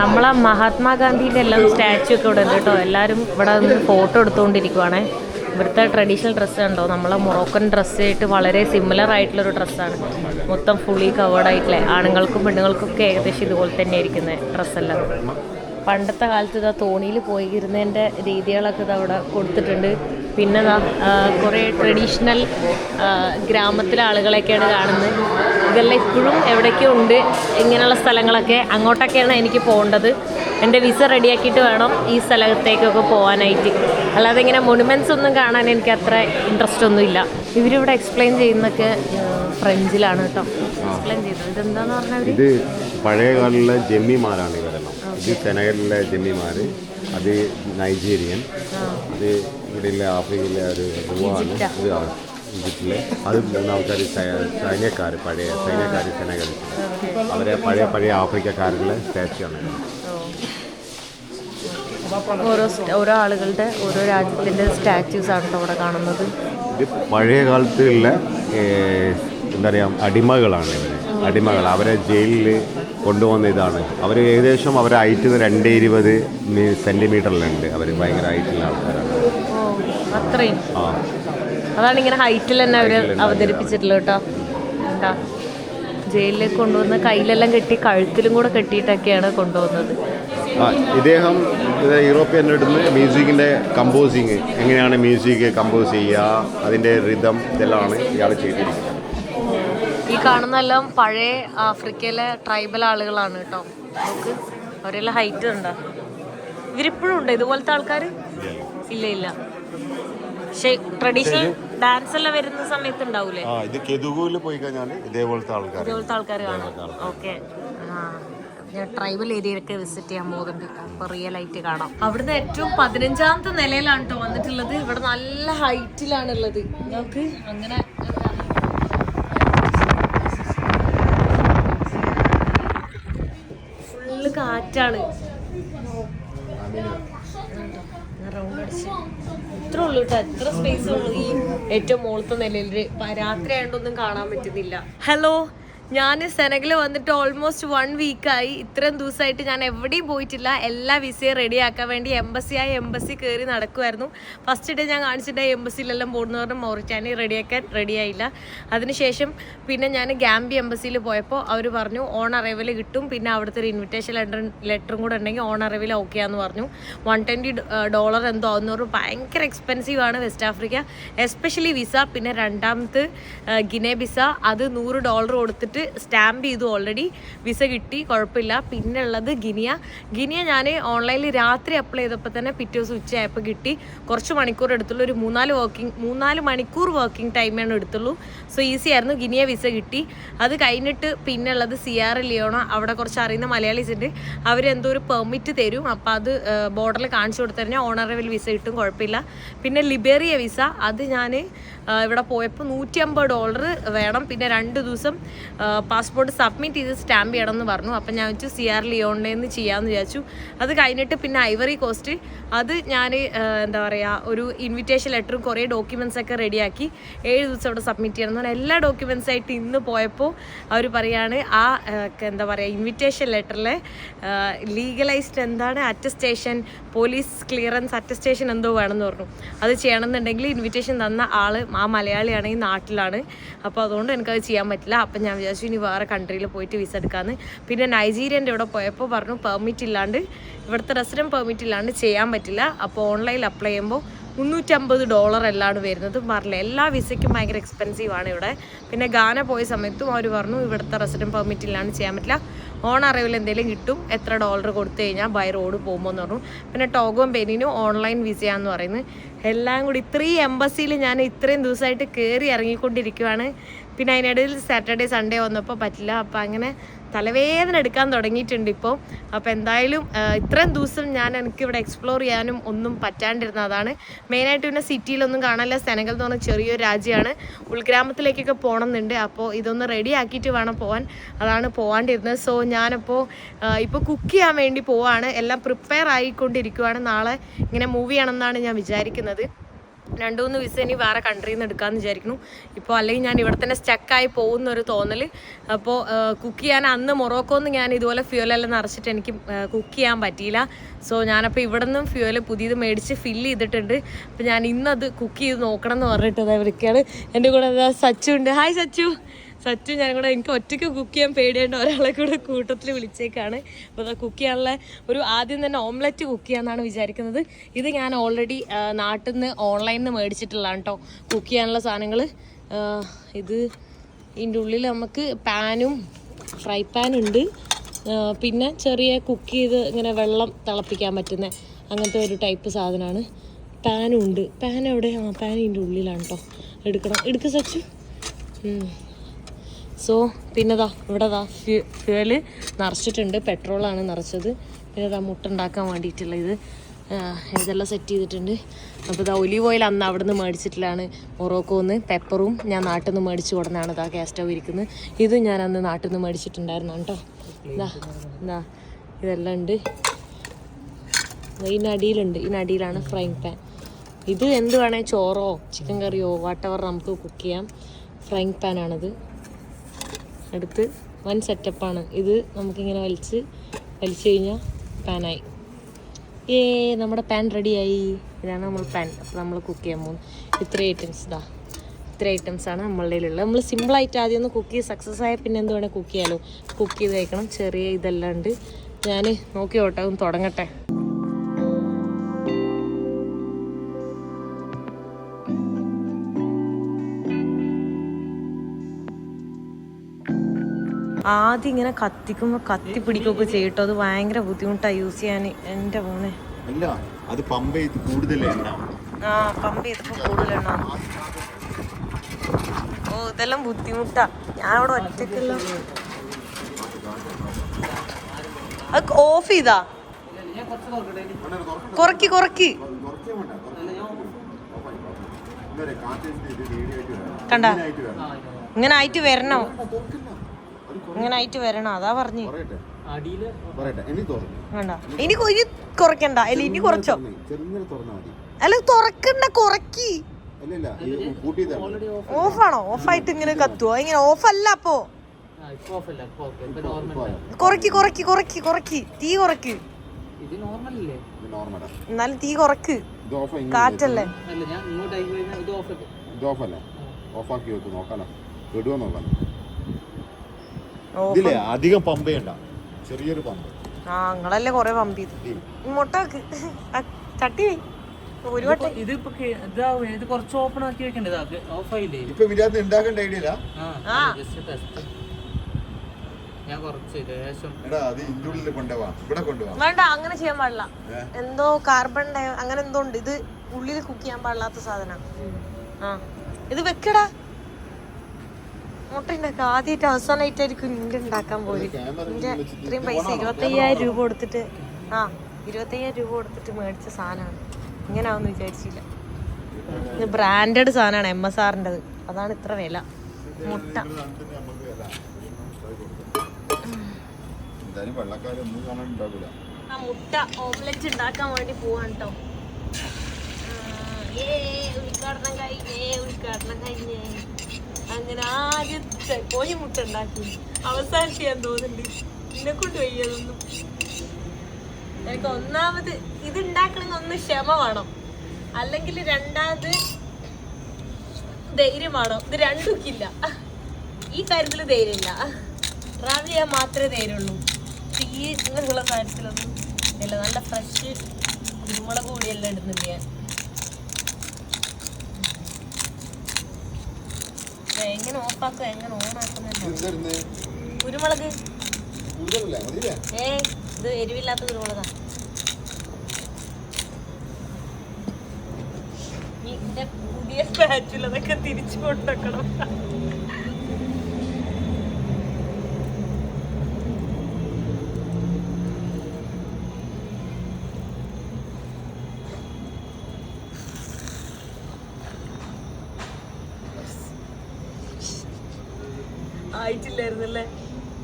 നമ്മളെ മഹാത്മാഗാന്ധിയുടെ എല്ലാം സ്റ്റാച്ചു ഒക്കെ ഇവിടെ ഉണ്ട് കേട്ടോ. എല്ലാവരും ഇവിടെ നിന്ന് ഫോട്ടോ എടുത്തുകൊണ്ടിരിക്കുവാണേ. ഇവിടുത്തെ ട്രഡീഷണൽ ഡ്രസ്സ് ഉണ്ടോ നമ്മളെ മൊറോക്കൻ ഡ്രസ്സായിട്ട് വളരെ സിമിലർ ആയിട്ടുള്ളൊരു ഡ്രസ്സാണ് മൊത്തം ഫുള്ളി കവേർഡ് ആയിട്ടില്ലേ? ആണുങ്ങൾക്കും പെണ്ണുങ്ങൾക്കും ഒക്കെ ഏകദേശം ഇതുപോലെ തന്നെ ഇരിക്കുന്നത് ഡ്രസ്സെല്ലാം പണ്ടത്തെ കാലത്ത് ഇതാ തോണിയിൽ പോയി ഇരുന്നതിന്റെ രീതികളൊക്കെ ഇത് അവിടെ കൊടുത്തിട്ടുണ്ട്. പിന്നെ കുറേ ട്രഡീഷണൽ ഗ്രാമത്തിലെ ആളുകളെയൊക്കെയാണ് കാണുന്നത്. ഇതെല്ലാം ഇപ്പോഴും എവിടെയൊക്കെയോ ഉണ്ട്. ഇങ്ങനെയുള്ള സ്ഥലങ്ങളൊക്കെ അങ്ങോട്ടൊക്കെയാണ് എനിക്ക് പോകേണ്ടത്. എന്റെ വിസ റെഡിയാക്കിയിട്ട് വേണം ഈ സ്ഥലത്തേക്കൊക്കെ പോകാനായിട്ട്. അല്ലാതെ ഇങ്ങനെ മൊണുമെന്റ്സ് ഒന്നും കാണാൻ എനിക്ക് അത്ര ഇൻട്രസ്റ്റ് ഒന്നും ഒന്നുമില്ല ഇവരിവിടെ എക്സ്പ്ലെയിൻ ചെയ്യുന്നൊക്കെ ഫ്രഞ്ചിലാണ് കേട്ടോ. എക്സ്പ്ലെയിൻ ചെയ്തത് ഇതെന്താന്ന് പറഞ്ഞാൽ ഇത് പഴയ കാലിലെ ജമ്മിമാരാണ് ഇവരെല്ലാം. ഇത് സെനഗലിലെ ജമ്മിമാര്. അത് നൈജീരിയൻ അത് ഇവിടെയുള്ള ആഫ്രിക്കയിലെ ഒരു ഗുവാണ് ഇത് ആ, ഈജിപ്തിലെ അത് മൂന്നാമത്തെ സൈന്യക്കാർ പഴയ സൈന്യക്കാർ സെനഗൽ അവരെ പഴയ പഴയ ആഫ്രിക്കക്കാരുടെ സ്റ്റാച്ചുയാണ് ഓരോ ഓരോ ആളുകളുടെ ഓരോ രാജ്യത്തിന്റെ സ്റ്റാച്യൂസ് ആണ് അവിടെ കാണുന്നത്. ഇത് പഴയ കാലത്തുള്ള എന്താ പറയുക അടിമകളാണ് ഇവർ അടിമകൾ. അവരെ ജയിലിൽ കൊണ്ടുവന്ന ഇതാണ്. അവർ ഏകദേശം അവരെ ഹൈറ്റ് രണ്ട് ഇരുപത് സെന്റിമീറ്ററിലുണ്ട് അവർ ഭയങ്കര ഹൈറ്റുള്ള ആൾക്കാരാണ്. ആ. അതാണ് ഇങ്ങനെ ഹൈറ്റിൽ തന്നെ അവർ അവതരിപ്പിച്ചിട്ടുള്ളത് കേട്ടോ. എന്താ ജയിലിലേക്ക് കൊണ്ടുവന്ന് കയ്യിലെല്ലാം കെട്ടി കഴുത്തിലും കൂടെ കെട്ടിയിട്ടൊക്കെയാണ് കൊണ്ടുവന്നത് ഇദ്ദേഹം യൂറോപ്യൻ എടുത്ത് അടുത്ത് മ്യൂസിക്കിന്റെ കമ്പോസിങ്. എങ്ങനെയാണ് മ്യൂസിക് കമ്പോസ് ചെയ്യുക അതിന്റെ റിതം ഇതെല്ലാമാണ് ഇയാൾ ചെയ്തിരിക്കുന്നത്. ഈ കാണുന്നെല്ലാം പഴയ ആഫ്രിക്കയിലെ ട്രൈബൽ ആളുകളാണ് കേട്ടോ. നമുക്ക് അവരെല്ലാം ഹൈറ്റ് ഉണ്ടോ? ഇവരിപ്പോഴും ഉണ്ട് ഇതുപോലത്തെ ആൾക്കാർ ഇല്ല ഇല്ല. പക്ഷേ ട്രഡീഷണൽ ഡാൻസ് എല്ലാം വരുന്ന സമയത്ത് ഉണ്ടാവൂലേ? ആ ഇത് കെതുകുവിൽ പോയി കഴിഞ്ഞാൽ ഇതേപോലത്തെ ആൾക്കാർ ഇതേപോലത്തെ ആൾക്കാർ കാണാം. ഓക്കെ. ഞാൻ ട്രൈബൽ ഏരിയയിലൊക്കെ വിസിറ്റ് ചെയ്യാൻ പോകുന്നുണ്ട്. അപ്പൊ റിയൽ ആയിട്ട് കാണാം. അവിടുന്ന് ഏറ്റവും പതിനഞ്ചാമത്തെ നിലയിലാണ് കേട്ടോ വന്നിട്ടുള്ളത്. ഇവിടെ നല്ല ഹൈറ്റിലാണ് ഉള്ളത് നമുക്ക് അങ്ങനെ കാറ്റാണ്. ഇത്ര ഉള്ളു കേട്ടോ എത്ര സ്പേസ് ഉള്ളു. ഈ ഏറ്റവും മുകളത്തെ നിലയിൽ രാത്രി ആയതുകൊണ്ടൊന്നും കാണാൻ പറ്റുന്നില്ല. ഹലോ ഞാൻ സെനഗിൽ വന്നിട്ട് ഓൾമോസ്റ്റ് വൺ വീക്കായി ഇത്രയും ദിവസമായിട്ട് ഞാൻ എവിടെയും പോയിട്ടില്ല. എല്ലാ വിസയും റെഡിയാക്കാൻ വേണ്ടി എംബസിയായി എംബസി കയറി നടക്കുമായിരുന്നു ഫസ്റ്റ് ഡേ ഞാൻ കാണിച്ചിട്ടുണ്ടായി എംബസിയിലെല്ലാം പോകുന്ന പറഞ്ഞാൽ മൗറിറ്റാനി റെഡിയാക്കാൻ റെഡിയായില്ല അതിനുശേഷം പിന്നെ ഞാൻ ഗാംബി എംബസിയിൽ പോയപ്പോൾ അവർ പറഞ്ഞു ഓൺ അറൈവൽ കിട്ടും. പിന്നെ അവിടുത്തെ ഒരു ഇൻവിറ്റേഷൻ ലെറ്റർ ലെറ്ററും കൂടെ ഉണ്ടെങ്കിൽ ഓൺ അറൈവൽ ഓക്കെ ആന്ന് പറഞ്ഞു. വൺ ട്വന്റി ഡോളർ എന്തോ ആവുന്ന ഭയങ്കര എക്സ്പെൻസീവ് ആണ് വെസ്റ്റ് ആഫ്രിക്ക. എസ്പെഷ്യലി വിസ പിന്നെ രണ്ടാമത് ഗിനെ വിസ അത് നൂറ് ഡോളർ കൊടുത്തിട്ട് സ്റ്റാമ്പ് ചെയ്തു ഓൾറെഡി വിസ കിട്ടി കുഴപ്പമില്ല. പിന്നെ ഉള്ളത് ഗിനിയ ഗിനിയ ഞാൻ ഓൺലൈനിൽ രാത്രി അപ്ലൈ ചെയ്തപ്പോൾ തന്നെ പിറ്റേ ദിവസം ഉച്ചയായപ്പോൾ കിട്ടി. കുറച്ച് മണിക്കൂർ എടുത്തുള്ളൂ. ഒരു മൂന്നാൽ വർക്കിംഗ് മൂന്നാൽ മണിക്കൂർ വർക്കിംഗ് ടൈമാണ് എടുത്തുള്ളൂ. സോ ഈസി ആയിരുന്നു. ഗിനിയ വിസ കിട്ടി. അത് കഴിഞ്ഞിട്ട് പിന്നെ ഉള്ളത് സി ആർ ലിയോണോ അവിടെ കുറച്ച് അറിയുന്ന മലയാളീസ് ഉണ്ട്. അവരെന്തോ ഒരു പെർമിറ്റ് തരും. അപ്പോൾ അത് ബോർഡറിൽ കാണിച്ചു കൊടുത്തു കഴിഞ്ഞാൽ ഓണറബിൾ വിസ കിട്ടും. കുഴപ്പമില്ല. പിന്നെ ലിബേറിയ വിസ അത് ഞാൻ ഇവിടെ പോയപ്പോൾ നൂറ്റി അമ്പത് ഡോളർ വേണം. പിന്നെ രണ്ട് ദിവസം പാസ്പോർട്ട് സബ്മിറ്റ് ചെയ്ത് സ്റ്റാമ്പ് ചെയ്യണം എന്ന് പറഞ്ഞു. അപ്പം ഞാൻ വെച്ചു സി ആർ ലിയോണ്ടേന്ന് ചെയ്യാമെന്ന് വിചാരിച്ചു. അത് കഴിഞ്ഞിട്ട് പിന്നെ ഐവറി കോസ്റ്റ് അത് ഞാൻ എന്താ പറയുക ഒരു ഇൻവിറ്റേഷൻ ലെറ്ററും കുറേ ഡോക്യുമെൻസ് ഒക്കെ റെഡിയാക്കി ഏഴ് ദിവസം അവിടെ സബ്മിറ്റ് ചെയ്യണം എന്ന് എല്ലാ ഡോക്യുമെൻസ് ആയിട്ട് ഇന്ന് പോയപ്പോൾ അവർ പറയാണ് ആ എന്താ പറയുക ഇൻവിറ്റേഷൻ ലെറ്ററിലെ ലീഗലൈസ്ഡ് എന്താണ് അറ്റസ്റ്റേഷൻ പോലീസ് ക്ലിയറൻസ് അറ്റസ്റ്റേഷൻ എന്തോ വേണമെന്ന് പറഞ്ഞു. അത് ചെയ്യണമെന്നുണ്ടെങ്കിൽ ഇൻവിറ്റേഷൻ തന്ന ആൾ ആ മലയാളിയാണ് ഈ നാട്ടിലാണ്. അപ്പോൾ അതുകൊണ്ട് എനിക്കത് ചെയ്യാൻ പറ്റില്ല. അപ്പം ഞാൻ വിചാരിച്ചു ഇനി വേറെ കൺട്രിയിൽ പോയിട്ട് വിസ എടുക്കാമെന്ന് പിന്നെ നൈജീരിയന്റെ ഇവിടെ പോയപ്പോൾ പറഞ്ഞു പെർമിറ്റ് ഇല്ലാണ്ട് ഇവിടുത്തെ റെസിഡന്റ് പെർമിറ്റ് ഇല്ലാണ്ട് ചെയ്യാൻ പറ്റില്ല. അപ്പോൾ ഓൺലൈനിൽ അപ്ലൈ ചെയ്യുമ്പോൾ മുന്നൂറ്റമ്പത് ഡോളർ എല്ലാമാണ് വരുന്നത് പറഞ്ഞില്ല. എല്ലാ വിസയ്ക്കും ഭയങ്കര എക്സ്പെൻസീവ് ആണ് ഇവിടെ. പിന്നെ ഗാന പോയ സമയത്തും അവർ പറഞ്ഞു ഇവിടുത്തെ റെസിഡന്റ് പെർമിറ്റ് ഇല്ലാണ്ട് ചെയ്യാൻ പറ്റില്ല. ഓൺ അറിവിൽ എന്തെങ്കിലും കിട്ടും എത്ര ഡോളർ കൊടുത്തു കഴിഞ്ഞാൽ ബൈ റോഡ് പോകുമ്പോൾ എന്ന് പറഞ്ഞു. പിന്നെ ടോഗോം പെനിനും ഓൺലൈൻ വിസയാന്ന് പറയുന്നത് എല്ലാം കൂടി ഇത്രയും എംബസിയിൽ ഞാൻ ഇത്രയും ദിവസമായിട്ട് കയറി ഇറങ്ങിക്കൊണ്ടിരിക്കുവാണ്. പിന്നെ അതിനിടയിൽ സാറ്റർഡേ സൺഡേ വന്നപ്പോൾ പറ്റില്ല. അപ്പോൾ അങ്ങനെ തലവേദന എടുക്കാൻ തുടങ്ങിയിട്ടുണ്ട് ഇപ്പോൾ. അപ്പോൾ എന്തായാലും ഇത്രയും ദിവസം ഞാൻ എനിക്ക് ഇവിടെ എക്സ്പ്ലോർ ചെയ്യാനും ഒന്നും പറ്റാണ്ടിരുന്ന അതാണ്. മെയിനായിട്ട് പിന്നെ സിറ്റിയിലൊന്നും കാണാനില്ല. സെനഗൽ എന്ന് പറഞ്ഞ ചെറിയൊരു രാജ്യമാണ്. ഉൾഗ്രാമത്തിലേക്കൊക്കെ പോകണമെന്നുണ്ട്. അപ്പോൾ ഇതൊന്ന് റെഡി ആക്കിയിട്ട് വേണം പോകാൻ അതാണ് പോകാണ്ടിരുന്നത് സോ ഞാനപ്പോൾ ഇപ്പോൾ കുക്ക് ചെയ്യാൻ വേണ്ടി പോവാണ്. എല്ലാം പ്രിപ്പയർ ആയിക്കൊണ്ടിരിക്കുവാണ്. നാളെ ഇങ്ങനെ മൂവ് ചെയ്യണമെന്നാണ് ഞാൻ വിചാരിക്കുന്നത്. രണ്ട് മൂന്ന് വിസ ഇനി വേറെ കൺട്രിയിൽ നിന്ന് എടുക്കാമെന്ന് വിചാരിക്കുന്നു. ഇപ്പോൾ അല്ലെങ്കിൽ ഞാൻ ഇവിടെ തന്നെ സ്റ്റക്കായി പോകുന്ന ഒരു തോന്നൽ അപ്പോൾ കുക്ക് ചെയ്യാൻ അന്ന് മൊറോക്കോന്ന് ഞാൻ ഇതുപോലെ ഫ്യൂലെല്ലാം നിറച്ചിട്ട് എനിക്ക് കുക്ക് ചെയ്യാൻ പറ്റിയില്ല. സോ ഞാനപ്പോൾ ഇവിടെ നിന്നും ഫ്യൂൽ പുതിയത് മേടിച്ച് ഫില്ല് ചെയ്തിട്ടുണ്ട്. അപ്പോൾ ഞാൻ ഇന്നത് കുക്ക് ചെയ്ത് നോക്കണം എന്ന് പറഞ്ഞിട്ട് ഇവരൊക്കെയാണ് എന്റെ കൂടെ സച്ചു ഉണ്ട്. ഹായ് സച്ചു. സച്ചു ഞാൻ കൂടെ എനിക്ക് ഒറ്റയ്ക്ക് കുക്ക് ചെയ്യാൻ പേടിയേണ്ട ഒരാളെ കൂടെ കൂട്ടത്തിൽ വിളിച്ചേക്കാണ്. അപ്പോൾ കുക്ക് ചെയ്യാനുള്ള ഒരു ആദ്യം തന്നെ ഓംലെറ്റ് കുക്ക് ചെയ്യാമെന്നാണ് വിചാരിക്കുന്നത്. ഇത് ഞാൻ ഓൾറെഡി നാട്ടിൽ നിന്ന് ഓൺലൈനിൽ നിന്ന് മേടിച്ചിട്ടുള്ളതാണ് കേട്ടോ കുക്ക് ചെയ്യാനുള്ള സാധനങ്ങൾ ഇത് ഇതിന്റെ ഉള്ളിൽ നമുക്ക് പാനും ഫ്രൈ പാൻ ഉണ്ട്. പിന്നെ ചെറിയ കുക്ക് ചെയ്ത് ഇങ്ങനെ വെള്ളം തിളപ്പിക്കാൻ പറ്റുന്ന അങ്ങനത്തെ ഒരു ടൈപ്പ് സാധനമാണ് പാനും ഉണ്ട്. പാൻ എവിടെ? ആ പാൻ ഇതിന്റെ ഉള്ളിലാണ് കേട്ടോ എടുക്കണം. എടുക്ക സച്ചു. സോ പിന്നെ ദാ ഇവിടെ ദാ ഫ്യൂ ഫ്യൂവൽ നിറച്ചിട്ടുണ്ട്. പെട്രോളാണ് നിറച്ചത്. പിന്നെ ദാ മുട്ട ഉണ്ടാക്കാൻ വേണ്ടിയിട്ടുള്ള ഇത്. ഇതെല്ലാം സെറ്റ് ചെയ്തിട്ടുണ്ട്. അപ്പോൾ ഇതാ ഒലിവ് ഓയിൽ അന്ന് അവിടെ നിന്ന് മേടിച്ചിട്ടില്ലാണ് മൊറോക്കോന്ന്. പെപ്പറും ഞാൻ നാട്ടിൽ നിന്ന് മേടിച്ച് കൊടുന്നതാണ് ഇതാ ഗ്യാസ് സ്റ്റവ് ഇരിക്കുന്നത് ഇത് ഞാൻ അന്ന് നാട്ടിൽ നിന്ന് മേടിച്ചിട്ടുണ്ടായിരുന്നു കേട്ടോ. ഇതാ ഇതാ ഇതെല്ലാം ഉണ്ട്. ഇതിനടിയിലുണ്ട് ഇതിനടിയിലാണ് ഫ്രൈങ് പാൻ ഇത് എന്ത് വേണേൽ ചോറോ ചിക്കൻ കറിയോ വാട്ടവർ നമുക്ക് കുക്ക് ചെയ്യാം. ഫ്രൈങ് പാനാണിത് എടുത്ത് വൻ സെറ്റപ്പാണ് ഇത് നമുക്കിങ്ങനെ വലിച്ച് വലിച്ചു കഴിഞ്ഞാൽ പാനായി ഏ നമ്മുടെ പാൻ റെഡിയായി ഇതാണ് നമ്മൾ പാൻ അപ്പോൾ നമ്മൾ കുക്ക് ചെയ്യാൻ പോകുന്നത് ഇത്ര ഐറ്റംസ് ഇതാ ഇത്ര ഐറ്റംസ് ആണ് നമ്മളുടെ കയ്യിലുള്ളത്. നമ്മൾ സിമ്പിളായിട്ട് ആദ്യം ഒന്ന് കുക്ക് ചെയ്ത് സക്സസ് ആയ പിന്നെ എന്ത് വേണേൽ കുക്ക് ചെയ്യാലോ. കുക്ക് ചെയ്ത് കഴിക്കണം ചെറിയ ഇതെല്ലാം ഉണ്ട്. ഞാൻ നോക്കി ഓട്ടെ ഒന്ന് തുടങ്ങട്ടെ. ആദ്യം ഇങ്ങനെ കത്തിക്കുമ്പോൾ കത്തി പിടിക്കുകയൊക്കെ ചെയ്യട്ടോ അത് ഭയങ്കര ബുദ്ധിമുട്ടാണ് യൂസ് ചെയ്യാൻ എന്റെ മോനെ. അല്ല അത് പമ്പ് ചെയ്ത് കൂടുതൽ ആ പമ്പ് ചെയ്തപ്പോൾ കൂടുതലെണ്ണ ഓ ഇതെല്ലാം ബുദ്ധിമുട്ടാ. ഞാൻ അവിടെ ഒറ്റക്കല്ല അത് ഓഫ് ചെയ്താ? കുറക്കി കുറക്കി. കണ്ട? ഇങ്ങനെ ആയിട്ട് വരണോ. ഇങ്ങനെ ആയിട്ട് വരണം. അതാ പറഞ്ഞു. പറയട്ടെ. ഇനി വേണ്ട. ഇനി കുറയ്ക്കണ്ട. അല്ല ഇനി കുറച്ചോ? അല്ല തുറക്കണ്ട കുറക്കി. ഓഫാണോ ഓഫായിട്ട് ഇങ്ങനെ കത്തുവോ? ഇങ്ങനെ ഓഫല്ല അപ്പോ? കുറക്കി കുറക്കി കുറക്കി കുറക്കി. തീ കുറക്ക്. എന്നാലും തീ കുറക്ക്. ഇത് ഓഫ് കാറ്റല്ലേ? ഓഫാക്കി വെക്ക് നോക്കാലോ. ഓ ഇതില്ലേ അധികം പമ്പ് ചെയ്യണ്ട ചെറിയൊരു പമ്പ്. ആ നിങ്ങളല്ലേ കൊറേ പമ്പ് ചെയ്ത്. മുട്ട ചട്ടി വെയ്. ഒരു വട്ടം. ഇതിപ്പോ കേ- ഇതാവും ഇത് കുറച്ച് ഓപ്പൺ ആക്കി വെക്കണ്ടേ ഇതാക്ക്? ഓഫ് ആയില്ലേ? ഇപ്പൊ ഇതിനകത്ത് ഉണ്ടാക്കേണ്ട ഐഡിയ ഇല്ല. ആ ജസ്റ്റ് ടെസ്റ്റ് ഞാൻ കുറച്ച് ലേശം എടാ അത് ഇതിന്റെ ഉള്ളിൽ കൊണ്ടുപോവാ ഇവിടെ കൊണ്ടുപോവാ വേണ്ട അങ്ങനെ ചെയ്യാൻ പാടില്ല. എന്തോ കാർബൺ ഡൈ അങ്ങനെ എന്തോ ഉണ്ട്. ഇത് ഉള്ളിൽ കുക്ക് ചെയ്യാൻ പാടില്ലാത്ത സാധനം. ആ. ഇത് വെക്കടാ. മുട്ട ഉണ്ടാക്കുക ആദ്യമായിട്ട് അവസാനമായിട്ടായിരിക്കും നിന്റെ ഉണ്ടാക്കാൻ പോയി നിന്റെ ഇത്രയും പൈസ ഇരുപത്തയ്യായിരം രൂപ കൊടുത്തിട്ട് ആ ഇരുപത്തയ്യായിരം രൂപ കൊടുത്തിട്ട് മേടിച്ച സാധനമാണ്. ഇങ്ങനെ ആവുമെന്ന് വിചാരിച്ചില്ല. ഇത് ബ്രാൻഡഡ് സാധനമാണ് എം എസ് ആറിന്റെത് അതാണ് ഇത്ര വില. മുട്ട. ആ മുട്ട ഓംലെറ്റ് ഉണ്ടാക്കാൻ വേണ്ടി പോവാണ് കേട്ടോ ഉദ്ഘാടനം കഴിഞ്ഞേ ഉദ്ഘാടനം കഴിഞ്ഞേ. അങ്ങനെ ആദ്യത്തെ കോഴി മുട്ട ഉണ്ടാക്കി ചെയ്യാൻ തോന്നുന്നുണ്ട്. എന്നെ കൊണ്ട് വയ്യതൊന്നും എനിക്ക് ഒന്നാമത് ഇത് ഉണ്ടാക്കണമെങ്കിൽ ഒന്ന് ക്ഷമ വേണം. അല്ലെങ്കിൽ രണ്ടാമത് ധൈര്യം വേണം. ഇത് രണ്ടുമില്ല ഈ കാര്യത്തിൽ ധൈര്യമില്ല. ട്രാവൽ ചെയ്യാൻ മാത്രമേ ധൈര്യമുള്ളൂ. ഈ ഇങ്ങനെയുള്ള കാര്യത്തിലൊന്നും ഇല്ല. നല്ല ഫ്രഷ് കുരുമുളക് കൂടിയെല്ലാം ഇടുന്നുണ്ട് ഞാൻ. എങ്ങനെ ഓഫാക്കുക എങ്ങനെ എന്തായിരുന്നു കുരുമുളക്. ഏ ഇത് എരിവില്ലാത്ത കുരുമുളകാ. ഈ എന്റെ പുതിയ സ്പാച്ചുള്ളതൊക്കെ തിരിച്ചു കൊണ്ടുവെക്കണം.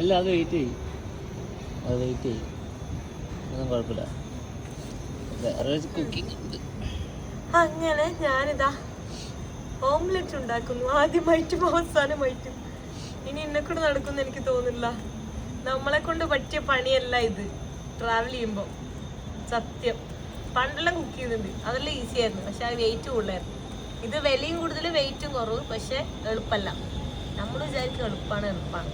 ഇല്ല അത് വെയിറ്റ് ചെയ്യും. അത് വെയിറ്റ് ചെയ്യും. ഒന്നും കുഴപ്പമില്ല. വേറെ കുക്കിംഗ് ഉണ്ട്. അങ്ങനെ ഞാനിതാ ഓംലെറ്റ് ഉണ്ടാക്കുന്നു. ആദ്യമായിട്ടും അവസാനമായിട്ടും. ഇനി എന്നെ കൊണ്ട് നടക്കുമെന്ന് എനിക്ക് തോന്നില്ല നമ്മളെ കൊണ്ട് പറ്റിയ പണിയല്ല ഇത്. ട്രാവൽ ചെയ്യുമ്പോൾ സത്യം. പണ്ടെല്ലാം കുക്ക് ചെയ്യുന്നുണ്ട്. അതെല്ലാം ഈസി ആയിരുന്നു. പക്ഷെ ആ വെയിറ്റ് കൂടുതലായിരുന്നു. ഇത് വിലയും കൂടുതൽ വെയിറ്റും കുറവ്. പക്ഷെ എളുപ്പമല്ല നമ്മൾ വിചാരിക്കും എളുപ്പമാണ് എളുപ്പമാണ്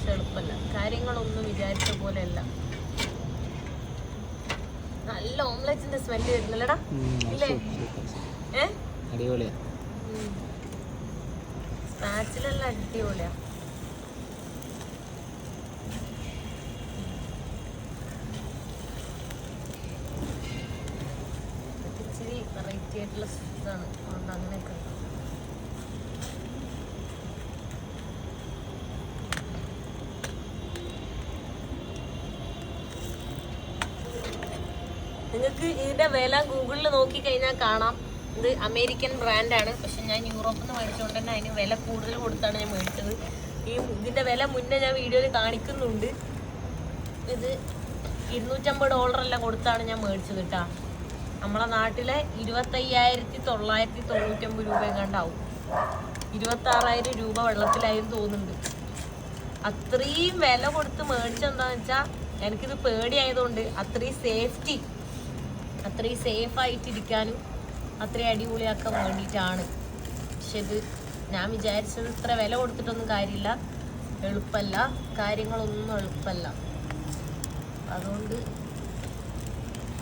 പക്ഷെ എളുപ്പമല്ല കാര്യങ്ങളൊന്നും വിചാരിച്ച പോലെയല്ല. നല്ല ഓംലെറ്റിന്റെ സ്മെല്ല് വരുന്നല്ലടാ. ഇല്ലേ? ഏ? അടിപൊളിയാ. സ്പാച്ചിലെല്ലാം അടിപൊളിയാ. ഇച്ചിരി വെറൈറ്റി ആയിട്ടുള്ള ഇതാണ് അതുകൊണ്ട് അങ്ങനെയൊക്കെ ഉണ്ട്. നിങ്ങൾക്ക് ഇതിന്റെ വില ഗൂഗിളിൽ നോക്കി കഴിഞ്ഞാൽ കാണാം. ഇത് അമേരിക്കൻ ബ്രാൻഡാണ് പക്ഷെ ഞാൻ യൂറോപ്പിൽ നിന്ന് മേടിച്ചുകൊണ്ട് തന്നെ അതിന് വില കൂടുതൽ കൊടുത്താണ് ഞാൻ മേടിച്ചത്. ഈ ഇതിന്റെ വില മുന്നേ ഞാൻ വീഡിയോയിൽ കാണിക്കുന്നുണ്ട്. ഇത് ഇരുന്നൂറ്റമ്പത് ഡോളറെല്ലാം കൊടുത്താണ് ഞാൻ മേടിച്ചത് കേട്ടാ നമ്മളെ നാട്ടിലെ ഇരുപത്തയ്യായിരത്തി തൊള്ളായിരത്തി തൊണ്ണൂറ്റമ്പത് രൂപ എങ്ങാണ്ടാവും. ഇരുപത്താറായിരം രൂപ വെള്ളത്തിലായിരുന്നു തോന്നുന്നുണ്ട്. അത്രയും വില കൊടുത്ത് മേടിച്ചെന്താന്ന് വെച്ചാൽ എനിക്കിത് പേടിയായതുകൊണ്ട് അത്രയും സേഫ്റ്റി അത്രയും സേഫ് ആയിട്ടിരിക്കാനും അത്രയും അടിപൊളിയാക്കാൻ വേണ്ടിയിട്ടാണ്. പക്ഷെ ഇത് ഞാൻ വിചാരിച്ചത് ഇത്ര വില കൊടുത്തിട്ടൊന്നും കാര്യമില്ല. എളുപ്പമല്ല. കാര്യങ്ങളൊന്നും എളുപ്പമല്ല. അതുകൊണ്ട്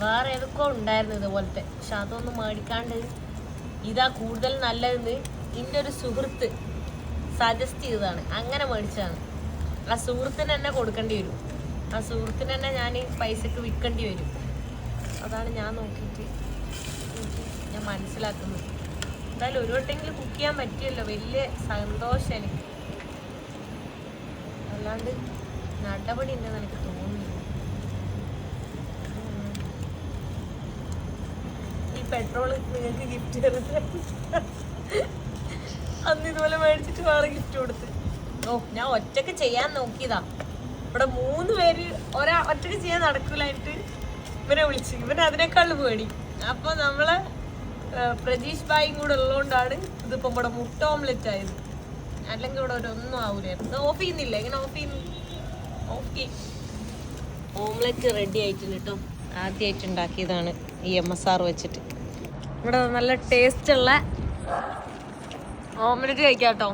വേറെ ഏതൊക്കെ ഉണ്ടായിരുന്നു ഇതുപോലത്തെ. പക്ഷെ അതൊന്നും മേടിക്കാണ്ട് ഇതാ കൂടുതൽ നല്ലതെന്ന് എന്റെ ഒരു സുഹൃത്ത് സജസ്റ്റ് ചെയ്തതാണ്. അങ്ങനെ മേടിച്ചതാണ്. ആ സുഹൃത്തിന് തന്നെ കൊടുക്കേണ്ടി വരും. ആ സുഹൃത്തിന് തന്നെ ഞാൻ പൈസക്ക് വിൽക്കേണ്ടി വരും. അതാണ് ഞാൻ നോക്കിയിട്ട്. ഞാൻ മനസ്സിലാക്കുന്നത്. എന്തായാലും ഒരു വട്ടെങ്കിലും കുക്ക് ചെയ്യാൻ പറ്റിയല്ലോ. വലിയ സന്തോഷം എനിക്ക്. അല്ലാണ്ട് നടപടി ഉണ്ടെന്ന് എനിക്ക് തോന്നുന്നു ഈ പെട്രോൾ നിങ്ങൾക്ക് ഗിഫ്റ്റ് അന്ന് ഇതുപോലെ മേടിച്ചിട്ട് വേറെ ഗിഫ്റ്റ് കൊടുത്ത്. ഓ ഞാൻ ഒറ്റയ്ക്ക് ചെയ്യാൻ നോക്കിയതാ. ഇവിടെ മൂന്ന് പേര് ഒരാ ഒറ്റയ്ക്ക് ചെയ്യാൻ നടക്കൂലായിട്ട്. ഇവനെ വിളിച്ച്. ഇവനെ അതിനേക്കാൾ പേടി. അപ്പൊ നമ്മൾ പ്രജീഷ് ബായും കൂടെ ഉള്ളതുകൊണ്ടാണ് ഇതിപ്പോ ഇവിടെ മുട്ട ഓംലെറ്റ് ആയത്. അല്ലെങ്കിൽ ഇവിടെ ഒരു ഒന്നും ആവൂലായിരുന്നു. ഓഫ് ചെയ്യുന്നില്ല. ഇങ്ങനെ ഓഫ് ചെയ്യുന്നു. ഓക്കെ ഓംലെറ്റ് റെഡി ആയിട്ടുണ്ട് കേട്ടോ. ആദ്യമായിട്ട് ഉണ്ടാക്കിയതാണ് ഈ എം എസ് ആർ വെച്ചിട്ട്. ഇവിടെ നല്ല ടേസ്റ്റ് ഉള്ള ഓംലെറ്റ് കഴിക്കാം കേട്ടോ.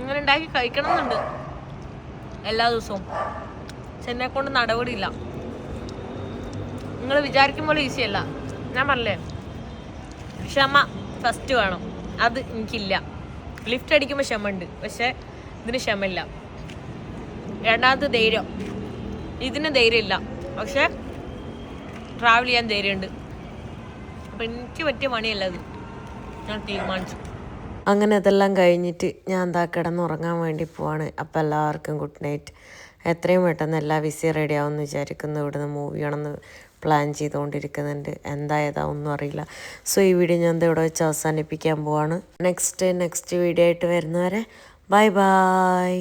ഇങ്ങനെ ഉണ്ടാക്കി കഴിക്കണം എന്നുണ്ട് എല്ലാ ദിവസവും. എന്നെ കൊണ്ട് നടപടിയില്ല. നിങ്ങൾ വിചാരിക്കും പോലെ ഈസി അല്ല. ഞാൻ പറഞ്ഞേ ക്ഷമ ഫസ്റ്റ് വേണം. അത് എനിക്കില്ല. ലിഫ്റ്റ് അടിക്കുമ്പോൾ ക്ഷമ ഉണ്ട് പക്ഷേ ഇതിന് ക്ഷമയില്ല. രണ്ടാമത് ധൈര്യം. ഇതിന് ധൈര്യമില്ല. പക്ഷേ ട്രാവൽ ചെയ്യാൻ ധൈര്യമുണ്ട്. അപ്പം എനിക്ക് പറ്റിയ പണിയല്ല അത്. ഞാൻ തീരുമാനിച്ചു. അങ്ങനെ അതെല്ലാം കഴിഞ്ഞിട്ട് ഞാൻ എന്താ കിടന്നുറങ്ങാൻ വേണ്ടി പോവാണ്. അപ്പോൾ എല്ലാവർക്കും ഗുഡ് നൈറ്റ് എത്രയും പെട്ടെന്ന് എല്ലാ വിസി റെഡി ആവുമെന്ന് വിചാരിക്കുന്നു. ഇവിടുന്ന് മൂവ് ചെയ്യണമെന്ന് പ്ലാൻ ചെയ്തുകൊണ്ടിരിക്കുന്നുണ്ട്. എന്താ ഏതാ ഒന്നും അറിയില്ല. സോ ഈ വീഡിയോ ഞാൻ ഇവിടെ വെച്ച് അവസാനിപ്പിക്കാൻ പോവാണ്. നെക്സ്റ്റ് നെക്സ്റ്റ് വീഡിയോ ആയിട്ട് വരുന്നവരെ ബൈ ബൈ